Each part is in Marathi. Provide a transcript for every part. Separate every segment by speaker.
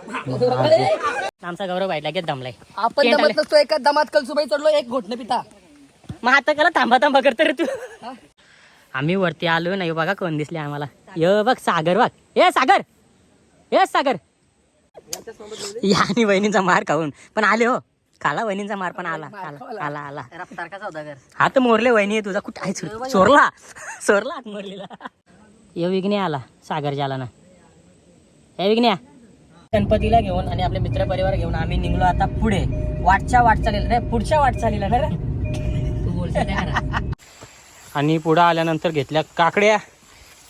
Speaker 1: आमचा गौरव बाईट लगेच दमलाय.
Speaker 2: आपण दमत. नसतो एका दमात कलसुबाई चढलो एक घोटणं पिता.
Speaker 1: मग आता कला थांबा थांबा करतो रे तू. आम्ही वरती आलो नाही बघा कोण दिसले आम्हाला. य बघ सागर बघ. ए सागर! ए सागर! या आणि वहिनीचा मार खाऊन. पण आले हो. खाला वहिनीचा मार पण आला आला आला आला. हा तर मोरले वहिनी तुझा कुठं आहे? चोर- चोरला. चोरला आत मोरलेला. ये विघ्ने आला सागर जाला ना. हे विघ्न्या गणपतीला घेऊन आणि आपले मित्र परिवार घेऊन आम्ही निघलो आता पुढे. वाटच्या वाटचालीला नाही पुढच्या वाटचालीला ना रे तू बोलशील आणि पुढं आल्यानंतर घेतल्या काकड्या.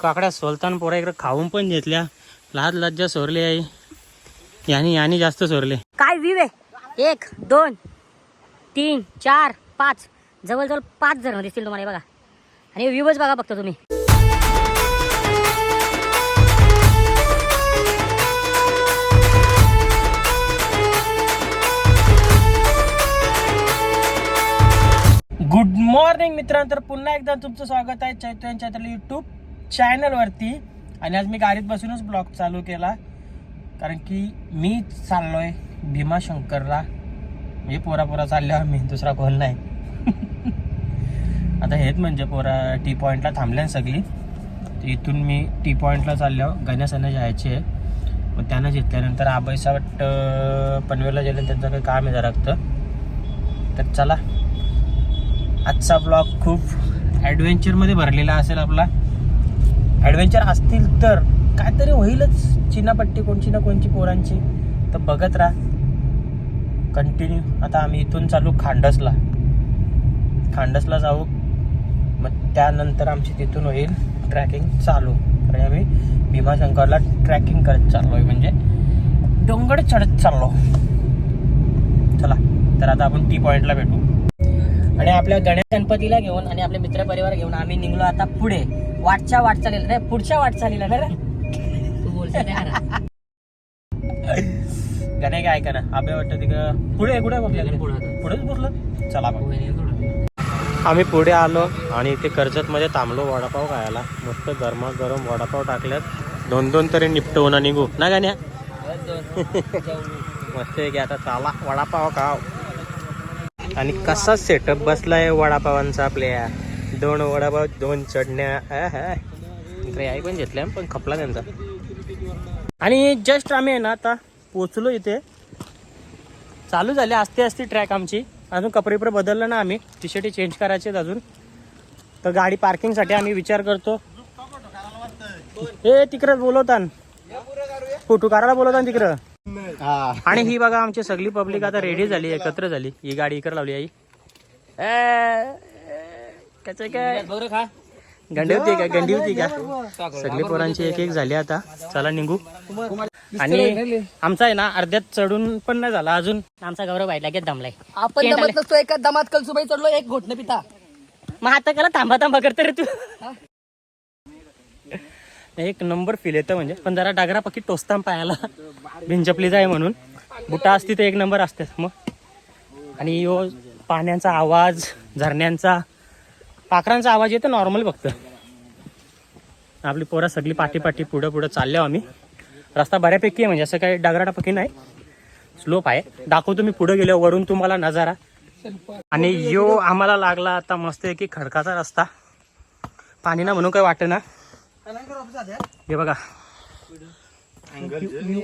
Speaker 1: काकड्या सोलताना पोरा इकडे खाऊन पण घेतल्या. लाज लज्जा सोरली आहे यानी यानी जास्त सोरले. काय विवे? एक दोन तीन चार पाच. जवळजवळ पाच जण दिसतील तुम्हाला बघा. आणि व्ह्यूच बघा फक्त तुम्ही.
Speaker 3: गुड मॉर्निंग मित्रांनो तर पुन्हा एकदा तुमचं स्वागत आहे चैतन्य चैत्र युट्यूब चॅनलवरती आणि आज मी गाडीत बसूनच ब्लॉग चालू केला. कारण की मी चाललोय भीमाशंकरला. म्हणजे पोरा पोरा चाललो आम्ही दुसरा कोण नाही. आता हेच म्हणजे पोरा टी पॉईंटला थांबल्या सगळी. तर इथून मी टी पॉईंटला चाललो गण्यासना जायचे आहे. मग त्यांना घेतल्यानंतर आबाईसा वाटतं पनवेलला गेलं त्यांचं काही काम आहे जरा तर चला. आजचा ब्लॉग खूप ॲडव्हेंचरमध्ये भरलेला असेल आपला. ॲडव्हेंचर असतील तर काहीतरी होईलच चिनापट्टी कोणची ना कोणची पोरांची. तर बघत राहा. कंटिन्यू आता आम्ही इथून चालू खांडसला. खांडसला जाऊ. मग त्यानंतर आमची तिथून होईल ट्रॅकिंग चालू. कारण आम्ही भीमाशंकरला ट्रॅकिंग करत चाललो आहे म्हणजे डोंगर चढत चाललो. चला तर आता आपण टी पॉईंटला भेटू.
Speaker 1: आणि आपल्या गणेश गणपतीला घेऊन आणि आपले मित्र परिवार घेऊन आम्ही निघलो आता पुढे. वाटच्या वाटचालीला नाही पुढच्या वाटचालीला ना रे.
Speaker 3: गाणे काय ऐका ना आपल्या वाटतं तिकडं पुढे कुठे बघल्या पुढेच बसलं चला आम्ही पुढे आलो आणि इथे कर्जतमध्ये थांबलो वडापाव खायला. मस्त गरमा गरम वडापाव टाकल्यात दोन दोन तरी निपटवून आणि निघू. ना गाण्या? मस्त आहे की आता चाला वडापाव खाव आणि कसा सेटअप बसलाय वडापावांचा आपल्या? दोन वडापाव दोन चढण्या आई पण घेतल्या पण खपला त्यांचा. आणि जस्ट आम्ही आहे ना आता पोचलो इथे. चालू झाले असते असते ट्रॅक आमची. अजून कपडे बदललं ना आम्ही. टी शर्ट चेंज करायचे आहेत अजून. तर गाडी पार्किंगसाठी आम्ही विचार करतो. हे तिकडं बोलवतान. फोटो काढायला बोलवतान तिकडं? आणि ही बघा आमची सगळी पब्लिक आता रेडी झाली एकत्र झाली. ही गाडी इकडे लावली आई. कच काय? गंडी होती का? गंडी होती का? सगळी पोरांची एक एक झाली आता. चला निघू. आणि आमचा आहे ना अर्ध्यात चढून पण नाही झाला अजून.
Speaker 1: आमचा गौरव बाईट लगेच दमलाय.
Speaker 2: आपण दमत. नसतो एका दमात कलसुबाई चढलो एक घोटणं पिता.
Speaker 1: मग आता कला थांबा थांबा करतो रे तू. एक नंबर फील येतं म्हणजे. पण जरा डागरा पक्की टोचताम पायाला. भिंचपलीच आहे म्हणून. बुटा असती तर एक नंबर असते. मग आणि यो पाण्याचा आवाज झरण्यांचा पाखरांचा आवाज येतो नॉर्मल फक्त. आपली पोरं सगळी पाठी पाठी पुढं पुढं चाललो आम्ही. रस्ता बऱ्यापैकी आहे म्हणजे असं काही डागराटापैकी नाही. स्लोप आहे. दाखवतो मी पुढे गेलो वरून तुम्हाला नजारा. आणि यो आम्हाला लागला आता मस्त आहे की खडकाचा रस्ता. पाणी ना म्हणून काय वाटत ना हे? बघा.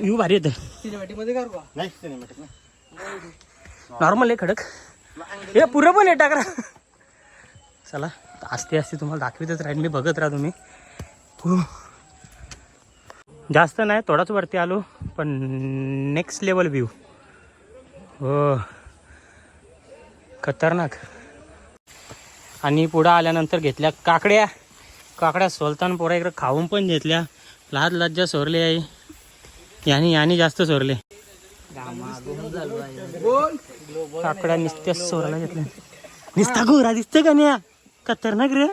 Speaker 1: यू भारी येत नॉर्मल आहे खडक. हे पुरं पण आहे टाकरा. चला असते असते तुम्हाला दाखवितच राहील मी बघत राहा तुम्ही. हो. जास्त नाही थोडाच वरती आलो पण नेक्स्ट लेवल व्ह्यू हो. खतरनाक. आणि पुढं आल्यानंतर घेतल्या काकड्या. काकड्या सोलतान पोरा इकडं खाऊन पण घेतल्या. लाज लज्जा सोरली आहे यानी यानी जास्त सोरले. काकड्या निस्त्या सोरायला घेतल्या. निस्ता गोरा दिसते का नाही खतरनाक रे.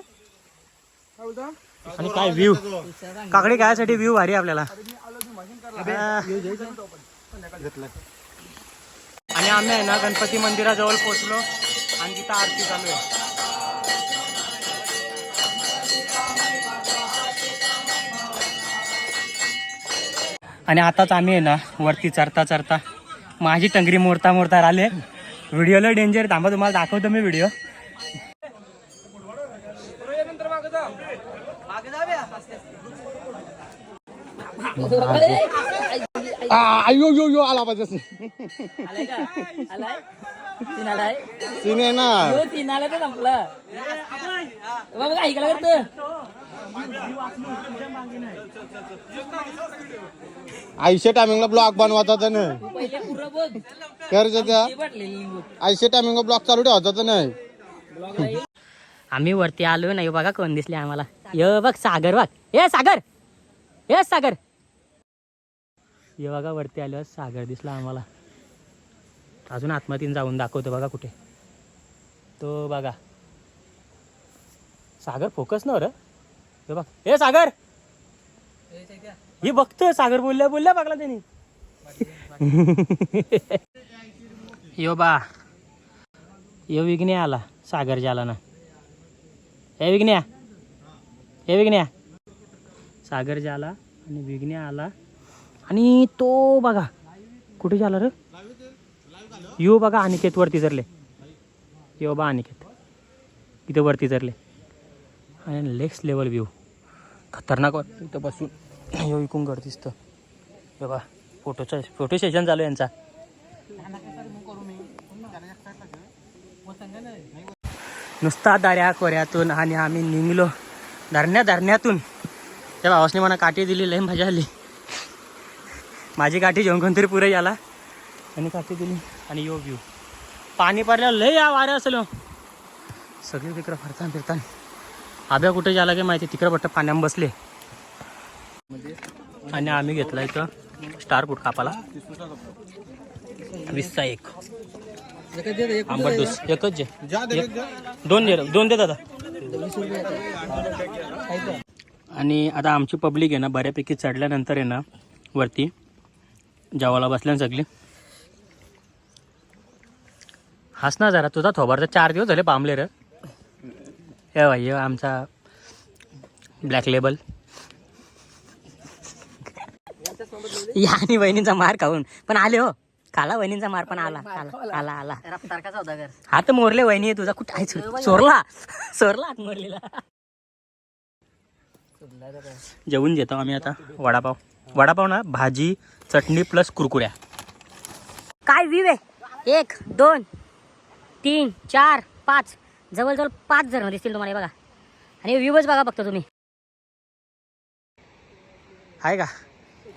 Speaker 1: आणि काय व्ह्यू काकडे खायसाठी व्ह्यू भारी आपल्याला. आणि आम्ही आहे ना गणपती मंदिराजवळ पोचलो आणि तिथं आरती चालू आहे. आणि आताच आम्ही आहे ना वरती चरता चरता माझी टंगरी मोरता मोरता राहिले. व्हिडिओला डेंजर थांबा तुम्हाला दाखवतो मी व्हिडिओ.
Speaker 4: आयो यो यो आला पाहिजे. सीन आहे ना
Speaker 2: तीन आलं तर संपलं. बाबा काय
Speaker 4: आयशे टायमिंगला ब्लॉग बनवायचा तर नाही. त्या. आयशे टायमिंगला ब्लॉग चालू ठेवायचा तर नाही.
Speaker 1: आम्ही वरती आलो नाही बघा कोण दिसले आम्हाला. य बघ सागर बघ. ए सागर. ए सागर. ये बघा वरती आलो सागर दिसला आम्हाला. अजून आत्महतीन जाऊन दाखवतो बघा कुठे. तो बघा. सागर फोकस ना रे. हे बघ. ए सागर. ही बघतोय सागर बोलल्या बोलल्या बघला त्यांनी. यो बा. यो विघ्ने आला सागर जाला ना हे विघ्न्या हे विघ्न्या सागर जाला आणि विघ्न्या आला. आणि तो बघा. कुठे झाला रे? यो बघा अनिकेत वरती चरले यो बा अनिकेत. इथे वरती चरले आणि नेक्स्ट लेवल व्ह्यू खतरनाक वाटतं इथं बसून. हे विकून गड दिसतं. हे बघा फोटोचा फोटो सेशन चालू आहे यांचा. नुसता दाऱ्या कोऱ्यातून आणि आम्ही निघलो. धरण्या धरण्यातून. त्या भावासने मला काठी दिली लय मजा आली. माझी काठी जेवण तरी पुरे आला आणि काठी दिली आणि यो व्ह्यू पाणी पडलं लय या वाऱ्या असलो. सगळी सगळे तिकडं फिरतान आब्या कुठे जायला की माहिती? तिकडं बट्ट पाण्यात बसले. आणि आम्ही घेतला इथं स्टार फूट कापाला वीसचा एक. आंबट डोस. एकच जे. दोन दे दोन दे दादा. आणि आता आमची पब्लिक आहे ना बऱ्यापैकी चढल्यानंतर आहे ना वरती जेवायला बसल्या सगळी. हसना जरा तुझा थोबारचा चार दिवस झाले पांबले रे. हे भाई आमचा ब्लॅक लेबल या आणि बहिणींचा मार खाऊन. पण आले हो. खाला वहिनींचा मार पण आला आला आला आला.
Speaker 2: हात
Speaker 1: मोरले वहिनी आहे तुझा कुठं आहे? चोरला. चोरला हात मोरलेला जेवून घेतो आम्ही आता वडापाव. वडापाव ना भाजी चटणी प्लस कुरकुऱ्या. काय विवे? एक दोन तीन चार पाच. जवळजवळ पाच जण दिसतील तुम्हाला बघा. आणि व्ह्यूच बघा फक्त तुम्ही. आहे का?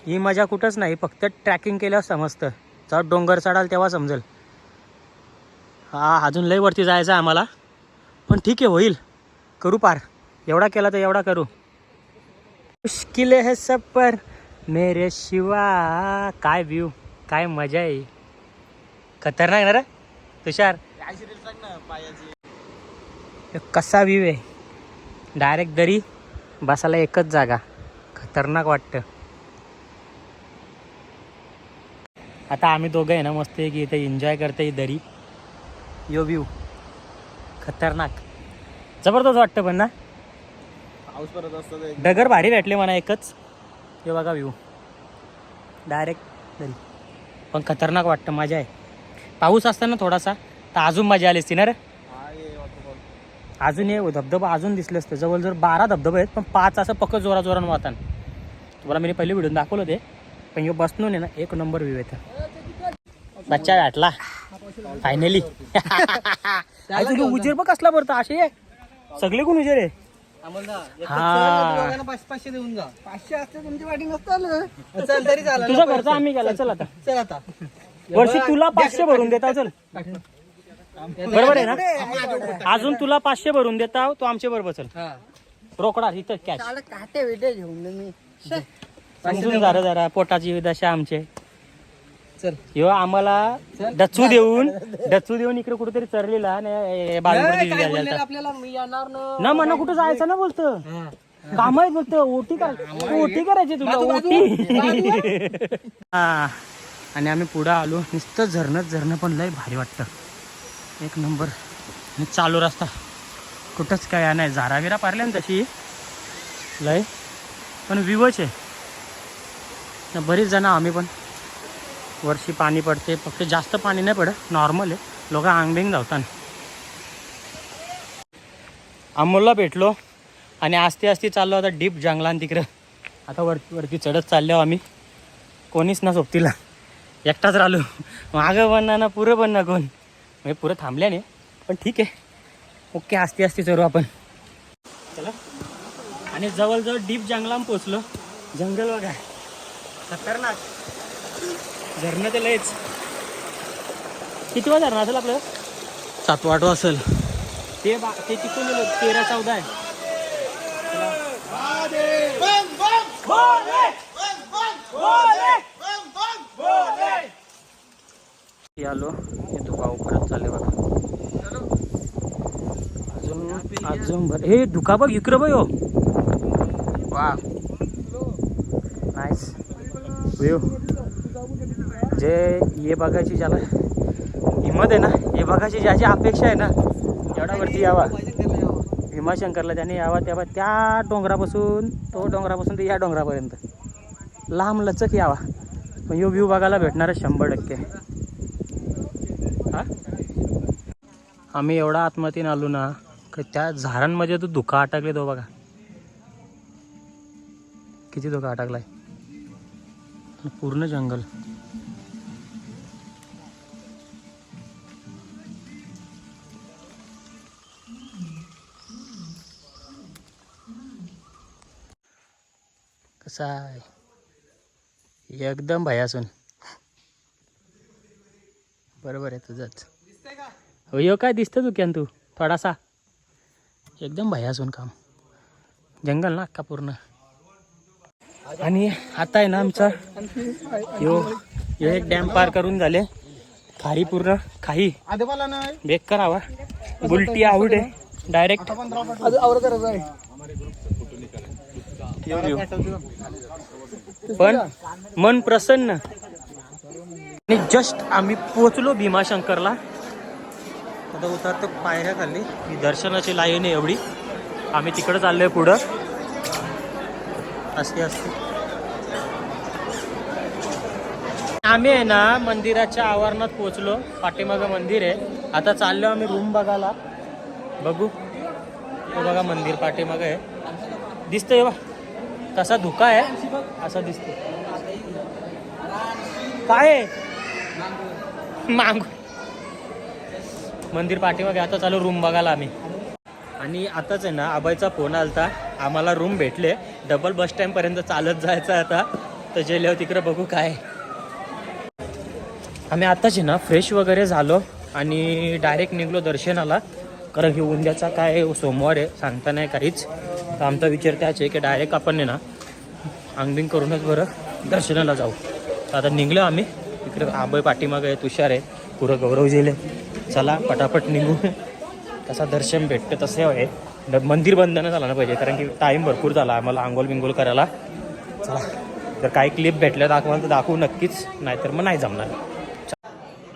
Speaker 1: ही मजा कुठंच नाही फक्त ट्रॅकिंग केल्यावर समजतं. जेव्हा डोंगर चढाल तेव्हा समजेल. हा अजून लई वरती जायचं आम्हाला. पण ठीक आहे होईल. करू पार. एवढा केला तर एवढा करू. मुश्किल है सब पर मेरे शिवा. काय व्ह्यू काय मजा आहे. खतरनाक ना रे? तुषार. कसा व्ह्यू आहे? डायरेक्ट दरी बसायला एकच जागा. खतरनाक वाटतं. आता आम्ही दोघं आहे ना मस्त की इथे एन्जॉय करते ही दरी. यो व्ह्यू खतरनाक. जबरदस्त वाटतं पण ना?
Speaker 4: पाऊस परत असतो
Speaker 1: डगर भारी भेटले मला एकच. हे बघा व्ह्यू डायरेक्ट दरी पण खतरनाक वाटतं मजा आहे. पाऊस असताना थोडासा तर अजून मजा आली असती ना रे? अजून हे धबधबा अजून दिसले असते. जवळजवळ बारा धबधबे आहेत पण पाच असं पक्क जोरा जोरानं वाहतान तुम्हाला मी पहिले व्हिडिओ दाखवलं ते पण ह्यो बसनो ना एक नंबर व्ह्यू येतं बच्चा भेटला फायनली उजेर बघ कसला बरं असे सगळे कोण उजेर आहे? हा.
Speaker 2: पाचशे देऊन जा. पाचशे असते तुमची वाटी नसतं चल तरी चालेल
Speaker 1: तुझा खर्च आम्ही गेला चल आता.
Speaker 2: चल आता.
Speaker 1: वर्षी तुला पाचशे भरून देता चल. बरोबर आहे ना? अजून तुला पाचशे भरून देता तो आमच्या बरोबर चल.
Speaker 2: हा.
Speaker 1: रोकडा इथं कॅश
Speaker 2: काटे विटे घेऊन मी.
Speaker 1: समजून जरा जरा पोटाची दशा आमचे.
Speaker 2: चल.
Speaker 1: ह्यो आम्हाला डच्चू देऊन डच्चू देऊन इकडे कुठेतरी चरलेला
Speaker 2: न.
Speaker 1: ना म्हणा कुठं जायचं ना बोलतं? काम आहेत बोलतं ओटी काय? ओटी करायची तुला ओटी? हा. आणि आम्ही पुढं आलो नुसतं झरणं झरणं पण लय भारी वाटतं. एक नंबर. चालू रस्ता. कुठंच काय नाही. झारा बिरा पारल्या ना तशी. लय. पण विवच आहे. बरीच जण आम्ही पण. वर्षी पाणी पडते. फक्त जास्त पाणी नाही पडत. नॉर्मल आहे. लोक आंगबिंग धावतात. अमोलला भेटलो. आणि आस्ते आस्ते चाललो आता डीप जंगलान तिकडं. आता वर वरती चढत चाललो आम्ही. कोणीच ना सोबतीला. एकटाच राहिलो. मागं बनना ना पुरं पण ना कोण? म्हणजे पुरं थांबल्या नाही. पण ठीक आहे. ओके आस्ते आस्ते चढू आपण. चला. आणि जवळजवळ डीप जंगलात पोचलो. जंगल बघा. खतरनाक. झरणं ते लयच. किती वाज धरणं असेल आपलं सातवा आठवा असेल. ते बा ते गेलो तेरा चौदा आहे. आलो. हे तू परत चालले बघा. अजून अजून भर हे धुका बघ इकडं बघ वा नाईस व्ह्यू जे हे बघायची ज्याला हिंमत आहे ना हे बघायची ज्याची अपेक्षा आहे ना एवढा यावा. भीमाशंकरला त्याने यावा तेव्हा त्या डोंगरापासून तो डोंगरापासून ते या डोंगरापर्यंत. लांब लचक यावा. पण यो व्ह्यू बघायला भेटणार आहे शंभर टक्के. हा? आम्ही एवढा आत्महतीन आलो ना की त्या झाडांमध्ये तो धुका अटकले तो बघा. किती धुका अटकलाय. पूर्ण जंगल. कसा आहे? एकदम भयासून. बरोबर आहे तुझंच. हो यो काय दिसतं तू क्यान तू? थोडासा. एकदम भयासून काम. जंगल ना अख्खा पूर्ण. आणि आता आहे ना आमचा यो यो एक डॅम पार करून झाले. खारी पूर्ण. खाई. बेक करावा. बुलटी आवड आहे. डायरेक्ट पण मन प्रसन्न. आणि जस्ट आम्ही पोचलो भीमाशंकरला. आता उतरतो पायऱ्या खाली. ही दर्शनाची लाईन आहे एवढी. आम्ही तिकडं चाललोय पुढं. असते असते आम्ही आहे ना मंदिराच्या आवारणात पोचलो पाठीमागं मंदिर आहे. आता चाललो आम्ही रूम बघायला. बघू. हे बघा मंदिर पाठीमागं आहे. दिसतंय बा. तसा धुका आहे. असा दिसतो काय आहे? मांग. मंदिर पाठीमागे आता चालू रूम बघायला आम्ही. आणि आताच आहे ना आबाईचा फोन आलता. आम्हाला रूम भेटले. डबल बस स्टँड पर्यंत चालत जायचं आहे आता. तर जेल्यावर तिकडे बघू काय. आम्ही आताच आहे ना फ्रेश वगैरे झालो आणि डायरेक्ट निघलो दर्शनाला. कारण की उद्याचा काय सोमवार आहे सांगता नाही काहीच. तर आमचा विचार त्याच आहे की डायरेक्ट आपण आहे ना अंगबिंग करूनच बरं दर्शनाला जाऊ. आता निघलो आम्ही. इकडे आबय पाठीमागं आहे तुषार आहे पुरं गौरव जेले चला पटापट निघू. तसा दर्शन भेटतं तसे आहे. मंदिर बंद नाही झालं ना पाहिजे कारण की टाईम भरपूर झाला आम्हाला आंघोल बिंगोल करायला. चला जर काही क्लिप भेटल्या दाखवाल तर दाखवू नक्कीच नाहीतर मग नाही जमणार.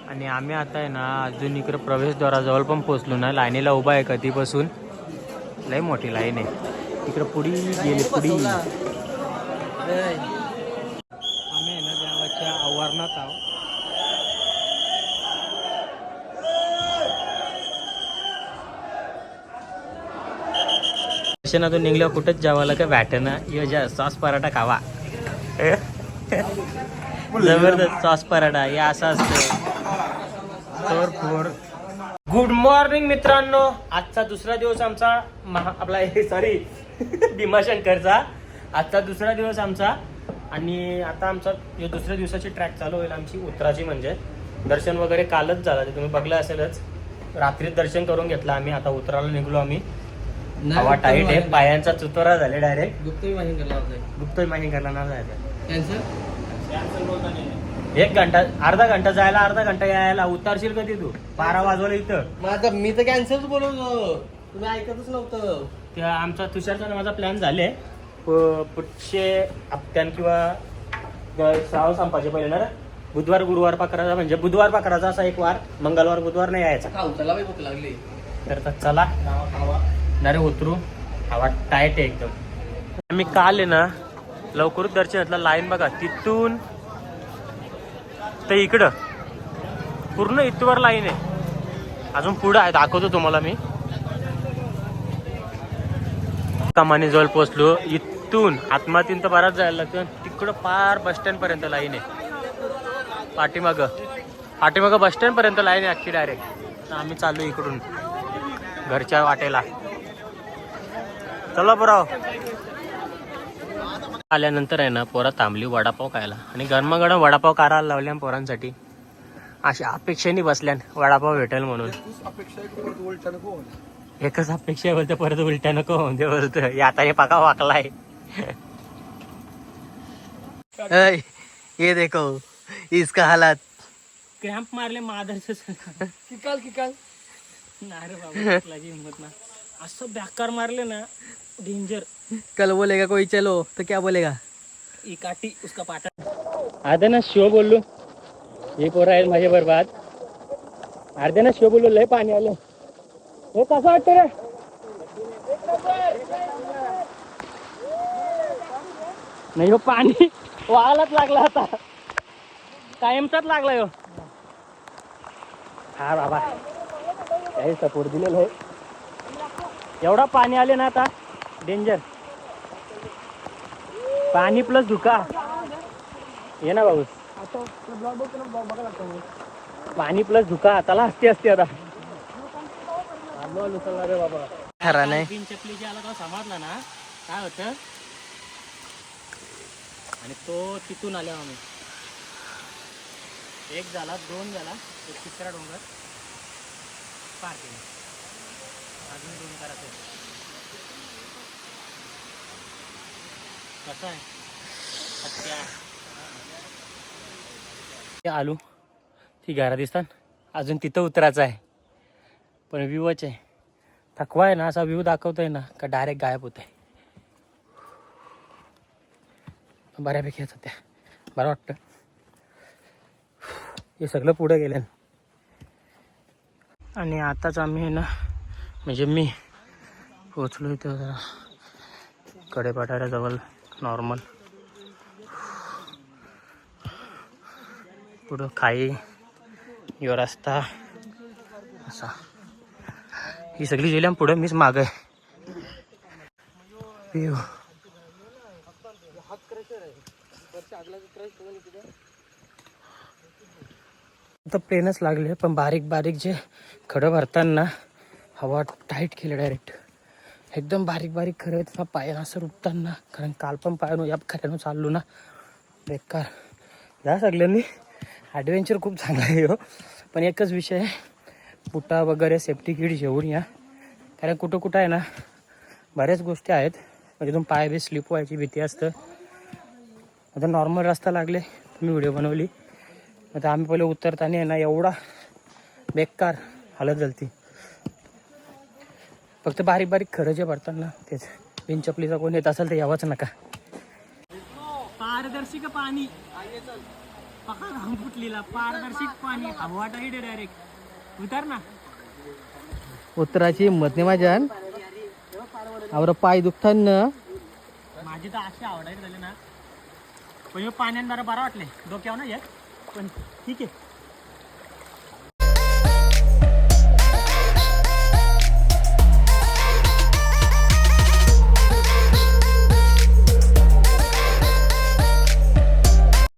Speaker 1: आणि आम्ही आता आहे ना अजून इकडं प्रवेशद्वाराजवळ पण पोचलो ना लाईनीला उभा आहे कधीपासून? लई मोठी लाईन आहे. इकडं पुढी गेली पुढी. आवारणात आहोत दर्शनातून निघल्यावर कुठंच जेवायला काय भेटेना यो जा सॉस पराठा खावा. जबरदस्त सॉस पराठा या असा असतं. गुड मॉर्निंग मित्रांनो. आजचा दुसरा दिवस आमचा महा आपला सॉरी भीमाशंकरचा. आजचा दुसरा दिवस आमचा आणि आता आमचा दुसऱ्या दिवसाची ट्रॅक चालू होईल आमची उत्तराची म्हणजे. दर्शन वगैरे कालच झालं ते तुम्ही बघलं असेलच. रात्रीत दर्शन करून घेतलं आम्ही आता उतरायला निघलो आम्ही. हवा टाईट आहे पायांचा चुतोरा झाले डायरेक्ट
Speaker 2: करला
Speaker 1: गुप्त माहिती करायला नाही जायचं एक घंटा अर्धा घंटा जायला अर्धा घंटा यायला उतारशील कधी तू बारा वाजवलं इथं.
Speaker 2: माझा मी तर कॅन्सरच बोलवतो. तुम्ही ऐकतच नव्हतं.
Speaker 1: आमचा तुषारचा माझा प्लॅन झाले. पुढचे हप्त्यान किंवा श्रावण संपाचे पहिले ना? बुधवार गुरुवार पाकराचा म्हणजे बुधवार पाकराचा असा एक वार मंगळवार बुधवार नाही यायचा.
Speaker 2: भूक लागली?
Speaker 1: तर चला. डायरेक्ट उतरू. हवा टाईट आहे एकदम. आम्ही काल आहे ना लवकरच दर्शन घेतलं लाईन बघा तिथून ते इकडं. पूर्ण इथवर लाईन आहे. अजून पुढं आहे दाखवतो तुम्हाला मी. कमानी जवळ पोचलो इथून आत्मातीन तर बराच जायला लागतं. तिकडं पार बस स्टँड पर्यंत लाईन आहे. पाठीमागं. पाठीमागं बस स्टँड पर्यंत लाईन आहे अख्खी डायरेक्ट आम्ही चाललो इकडून. घरच्या वाटेला. चला पुराव. आल्यानंतर आहे ना पोरा थांबली वडापाव खायला. आणि गरमागरम वडापाव कारायला लावल्या पोरांसाठी. अशा अपेक्षेने बसल्यान वडापाव भेटेल म्हणून.
Speaker 4: परत
Speaker 1: एकच अपेक्षा बोलतो परत उलट्या नको होऊन दे बोलतो आता हे पाका वाकलाय.
Speaker 2: ये देखो इसका हालात।
Speaker 1: क्रॅम्प मारले मादरच
Speaker 4: किकाल किकाल.
Speaker 1: नाही रे बाबा उचलायची हिंमत ना असं बॅकार मारले ना डेंजर
Speaker 2: कल बोलेगा कोई चलो तो क्या बोलेगा?
Speaker 1: ई काठी उसका पाटा. अर्धे ना शिव बोललो. हे पोरं आहेत माझ्या बरबाद. अर्धे ना शिव बोललो लय पाणी आलं. हे कसं वाटतं रे? नाही हो पाणी वाळायलाच लागला आता. कायमचाच लागला हो हा बाबा. काही सपोर्ट दिलेलं आहे. एवढा पाणी आले ना आता. डेंजर पाणी प्लस धुका. ये ना भाऊ. पाणी प्लस धुका. हाताला असते असते आता.
Speaker 2: खरा नाही.
Speaker 1: बिन चपलीची आला का समजला ना. काय होत? आणि तो तिथून आलो आम्ही. एक झाला दोन झाला एक तिसरा डोंगर पार केला. अजून दोन करायचे कसं आहे? ते आलू. ती घरा दिसतात. अजून तिथं उतरायचं आहे. पण व्ह्यूच आहे थकवा आहे ना असा व्ह्यू दाखवतोय ना का डायरेक्ट गायब होत आहे बऱ्यापैकी येत होत्या बरं वाटतं. हे सगळं पुढं गेलं आणि आताच आम्ही आहे ना म्हणजे मी पोचलो इथं जरा. कडेपाठाऱ्याजवळ नॉर्मल पुढं खाई यो रस्ता असा. ही सगळी गेल्या पुढं मीच माग आहे. तर आता प्लेनच लागले पण बारीक बारीक जे खडं भरताना हवा टाईट केलं डायरेक्ट एकदम बारीक बारीक खरं आहे त्याचा पाय असं रुपताना कारण काल पण पायानं या खऱ्यानं चाललो ना. बेकार. या सगळ्यांनी ॲडव्हेंचर खूप चांगलं आहे हो. पण एकच विषय आहे बुटा वगैरे सेफ्टी किट घेऊन या. कारण कुठं कुठं आहे ना बऱ्याच गोष्टी आहेत. म्हणजे तुम्ही पाय बी स्लिप व्हायची भीती असतं. आता नॉर्मल रस्ता लागले तुम्ही व्हिडिओ बनवली. आता आम्ही पहिले उतरताना आहे ना एवढा बेकार हालत झालती. फक्त बारीक बारीक खरं जे पडतात ना तेच. बिन चपलीचा कोण येत असेल तर यावंच नका. पारदर्शी का पाणी फुटलेला पारदर्शी पाणी. हवा डायरेक्ट उतर ना.
Speaker 2: उतराची हिंमत नाही माझ्या आवर पाय दुखतात ना.
Speaker 1: माझी तर अशी आवडायची झाली ना. पण पाण्यात जरा बरं वाटले डोक्यावर ना येत? पण ठीक आहे.